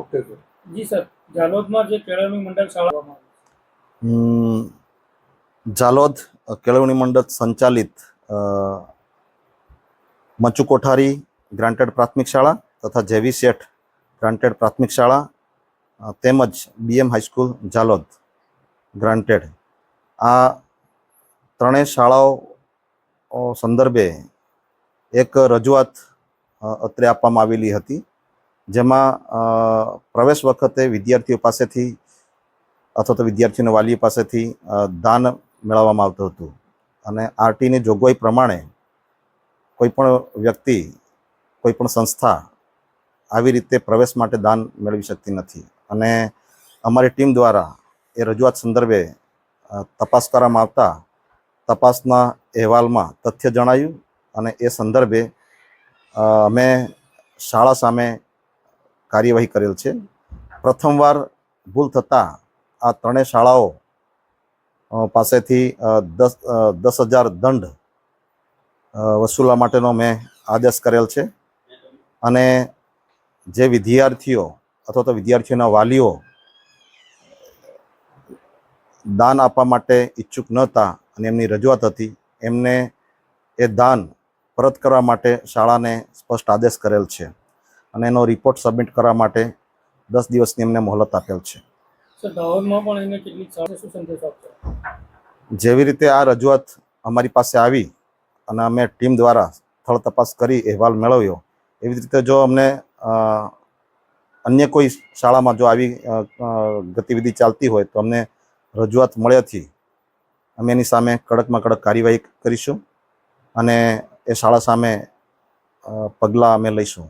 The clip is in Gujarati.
Okay sir ji sir. જાલોદમાં જે કેળવણી મંડળ શાળામાં હમ, જાલોદ કેળવણી મંડળ સંચાલિત મચુ કોઠારી ગ્રાન્ટેડ પ્રાથમિક શાળા તથા જેવી શેઠ ગ્રાન્ટેડ પ્રાથમિક શાળા તેમજ બીએમ હાઈસ્કૂલ જાલોદ ગ્રાન્ટેડ. આ ત્રણેય શાળાઓ સંદર્ભે એક રજૂઆત અત્રે આપવામાં આવેલી હતી. જેમાં પ્રવેશ વખતે વિદ્યાર્થીઓ પાસેથી અથવા તો વિદ્યાર્થીઓના વાલીઓ પાસેથી દાન મેળવવામાં આવતું હતું. અને આરટીની જોગવાઈ પ્રમાણે કોઈ પણ વ્યક્તિ, કોઈ પણ સંસ્થા આવી રીતે પ્રવેશ માટે દાન મેળવી શકતી નથી. અને અમારી ટીમ દ્વારા એ રજૂઆત સંદર્ભે તપાસ કરવામાં આવતા તપાસના અહેવાલમાં તથ્ય જણાયું અને એ સંદર્ભે અમે શાળા સામે કાર્યવાહી કરેલ છે. પ્રથમવાર ભૂલ થતાં આ ત્રણેય શાળાઓ પાસેથી દસ દસ હજાર દંડ વસૂલવા માટેનો મેં આદેશ કરેલ છે. અને જે વિદ્યાર્થીઓ અથવા તો વિદ્યાર્થીઓના વાલીઓ દાન આપવા માટે ઈચ્છુક ન હતા અને એમની રજૂઆત હતી, એમને એ દાન પરત કરવા માટે શાળાને સ્પષ્ટ આદેશ કરેલ છે. અને એનો રિપોર્ટ સબમિટ કરવા માટે દસ દિવસની અમને મોહલત આપેલ છે. જેવી રીતે આ રજૂઆત અમારી પાસે આવી અને અમે ટીમ દ્વારા સ્થળ તપાસ કરી અહેવાલ મેળવ્યો એવી જ રીતે જો અમને અન્ય કોઈ શાળામાં જો આવી ગતિવિધિ ચાલતી હોય તો અમને રજૂઆત મળ્યાથી અમે એની સામે કડકમાં કડક કાર્યવાહી કરીશું અને એ શાળા સામે પગલાં અમે લઈશું.